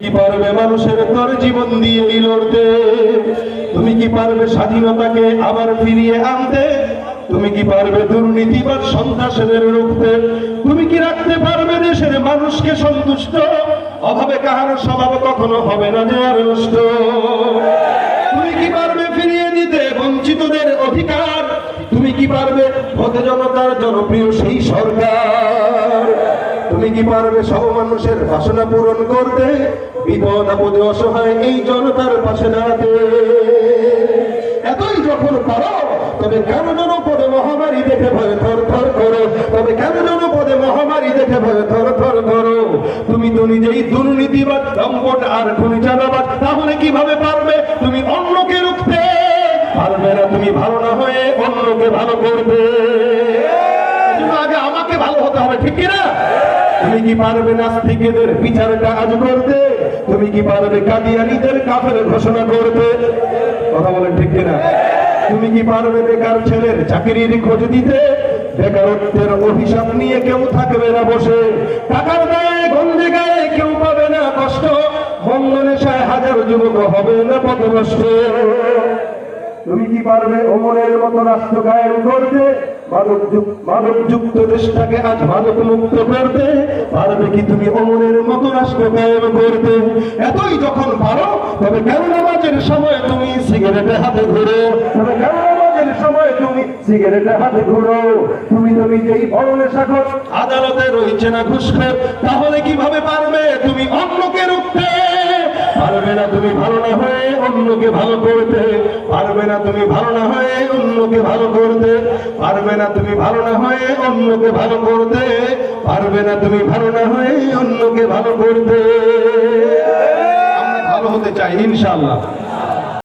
কি পারবে মানুষের তোর জীবন দিয়ে লড়তে? তুমি কি পারবে স্বাধীনতাকে আবার ফিরিয়ে আনতে? তুমি কি পারবে দুর্নীতিবাদ সন্ত্রাসের রুখতে? তুমি কি রাখতে পারবে দেশের মানুষকে সন্তুষ্ট? অভাবে কাহার স্বভাব কখনো হবে না যে আর তুমি কি পারবে ফিরিয়ে দিতে বঞ্চিতদের অধিকার? তুমি কি পারবে হতে জনতার জনপ্রিয় সেই সরকার? তুমি কি পারবে সব মানুষের বাসনা পূরণ করতে? বিপদ, আপদে, অসহায় এই জনতার পাশে দাঁড়াতে। এতই যখন পারো, তবে কেন পদে মহামারী দেখে ভয় থর থর করো? তবে কেন পদে মহামারী দেখে ভয় থর থর করো? তুমি তো নিজেই দুর্নীতিবাদ লম্পট আর খুনি চাঁদাবাদ তাহলে কীভাবে পারবে? তুমি অন্যকে রুখতে। পারবে না তুমি ভালো না হয়ে অন্যকে ভালো করবে আগে আমাকে ভালো হতে হবে, ঠিক কিনা? তুমি কি পারবে নাস্তিকেদের বিচার কাজ করতে? তুমি কি পারবে কাদিয়ানিদের কাফের ঘোষণা করতে? কথা বলেন ঠিক কিনা? তুমি কি পারবে বেকার ছেলের চাকরির খোঁজ দিতে? বেকারত্বের অভিশাপ নিয়ে কেউ থাকবে না বসে। টাকার গায়ে, গন্ধে গায়ে কেউ পাবে না কষ্ট। মন্দ নেশায় হাজার যুবক হবে না পথভ্রষ্ট তুমি কি পারবে অমরের মতো রাষ্ট্র কায়েম করতে? দেশটাকে আজ মুক্ত করতে পারবে কি তুমি মতো রাষ্ট্র করতে? এতই যখন পারো, তবে কেন নামাজের সময় তুমি সিগারেটে হাতে ঘুরো? তবে কেন সময় তুমি সিগারেটে হাতে ঘুরো? তুমি তো নিজেই বড় নেশাখর আদালতে রয়েছে না ঘুষখোর। তাহলে কীভাবে পারবে? তুমি না তুমি ভালো না হয়ে অন্যকে ভালো করতে পারবে না তুমি ভালো না হয়ে অন্যকে ভালো করতে পারবে না তুমি ভালো না হয়ে অন্যকে ভালো করতে পারবে না তুমি ভালো না হয়ে অন্যকে ভালো করতে। আমরা ভালো হতে চাই, ইনশাআল্লাহ।